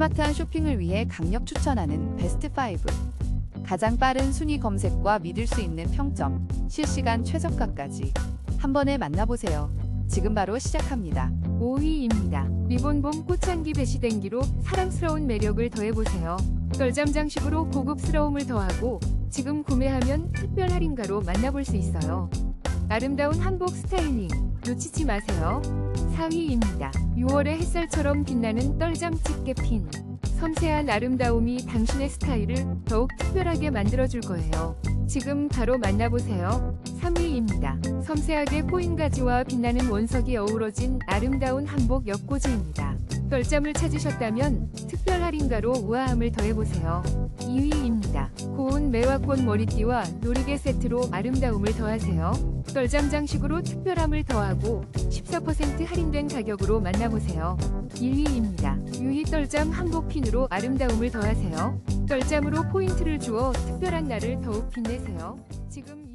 스마트한 쇼핑을 위해 강력 추천하는 베스트 5. 가장 빠른 순위 검색과 믿을 수 있는 평점, 실시간 최저가까지 한 번에 만나보세요. 지금 바로 시작합니다. 5위입니다. 리본봄 꽃향기 배시댕기로 사랑스러운 매력을 더해보세요. 떨잠 장식으로 고급스러움을 더하고 지금 구매하면 특별 할인가로 만나볼 수 있어요. 아름다운 한복 스타일링 놓치지 마세요. 4위입니다. 6월의 햇살처럼 빛나는 떨잠 집게 핀. 섬세한 아름다움이 당신의 스타일을 더욱 특별하게 만들어줄 거예요. 지금 바로 만나보세요. 3위입니다. 섬세하게 코인 가지와 빛나는 원석이 어우러진 아름다운 한복 옆꽂이입니다. 떨잠을 찾으셨다면 특별 할인가로 우아함을 더해보세요. 2위입니다. 매화꽃 머리띠와 놀이개 세트로 아름다움을 더하세요. 떨잠 장식으로 특별함을 더하고 14% 할인된 가격으로 만나보세요. 1위입니다. 유희 떨잠 한복 핀으로 아름다움을 더하세요. 떨잠으로 포인트를 주어 특별한 날을 더욱 빛내세요. 지금